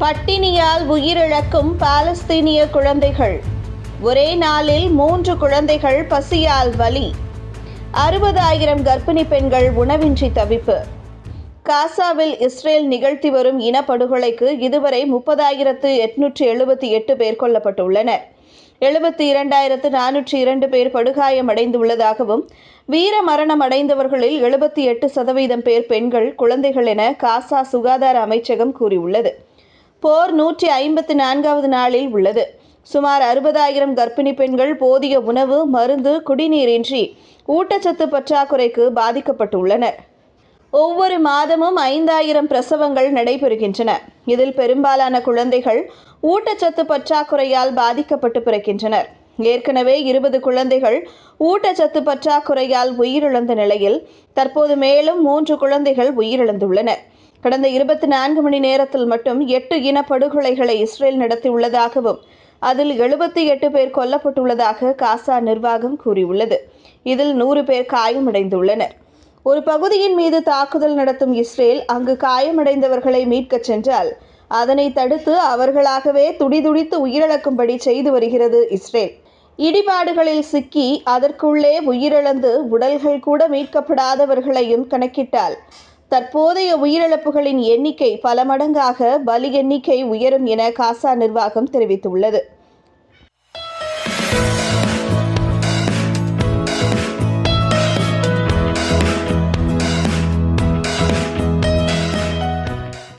பட்டினியால் உயிரிழக்கும் பாலஸ்தீனிய குழந்தைகள். ஒரே நாளில் மூன்று குழந்தைகள் பசியால் வலி. அறுபதாயிரம் கர்ப்பிணி பெண்கள் உணவின்றி தவிப்பு. காசாவில் இஸ்ரேல் நிகழ்த்தி வரும் இனப்படுகொலைக்கு இதுவரை முப்பதாயிரத்து எட்நூற்று எழுபத்தி எட்டு பேர் கொல்லப்பட்டுள்ளனர். எழுபத்தி இரண்டாயிரத்து நானூற்றி இரண்டு பேர் படுகாயமடைந்துள்ளதாகவும் வீர மரணம் அடைந்தவர்களில் எழுபத்தி எட்டு சதவீதம் பேர் பெண்கள் குழந்தைகள் என காசா சுகாதார அமைச்சகம் கூறியுள்ளது. போர் நூற்றி ஐம்பத்தி நான்காவது நாளில் உள்ளது. சுமார் அறுபதாயிரம் கர்ப்பிணி பெண்கள் போதிய உணவு மருந்து குடிநீரின்றி ஊட்டச்சத்து பற்றாக்குறைக்கு பாதிக்கப்பட்டுள்ளனர். ஒவ்வொரு மாதமும் ஐந்தாயிரம் பிரசவங்கள் நடைபெறுகின்றன. இதில் பெரும்பாலான குழந்தைகள் ஊட்டச்சத்து பற்றாக்குறையால் பாதிக்கப்பட்டு பிறக்கின்றனர். ஏற்கனவே இருபது குழந்தைகள் ஊட்டச்சத்து பற்றாக்குறையால் உயிரிழந்த நிலையில் தற்போது மேலும் மூன்று குழந்தைகள் உயிரிழந்துள்ளனர். கடந்த இருபத்தி நான்கு மணி நேரத்தில் மட்டும் எட்டு இனப்படுகொலைகளை இஸ்ரேல் நடத்தியுள்ளதாகவும் அதில் எழுபத்தி எட்டு பேர் கொல்லப்பட்டுள்ளதாக காசா நிர்வாகம் கூறியுள்ளது. இதில் நூறு பேர் காயமடைந்துள்ளனர். ஒரு பகுதியின் மீது தாக்குதல் நடத்தும் இஸ்ரேல் அங்கு காயமடைந்தவர்களை மீட்கச் சென்றால் அதனை தடுத்து அவர்களாகவே துடிதுடித்து உயிரிழக்கும்படி செய்து வருகிறது இஸ்ரேல். இடிபாடுகளில் சிக்கி அதற்குள்ளே உயிரிழந்து உடல்கள் கூட மீட்கப்படாதவர்களையும் கணக்கிட்டால் தற்போதைய உயிரிழப்புகளின் எண்ணிக்கை பல மடங்காக பலி எண்ணிக்கை உயரும் என காசா நிர்வாகம் தெரிவித்துள்ளது.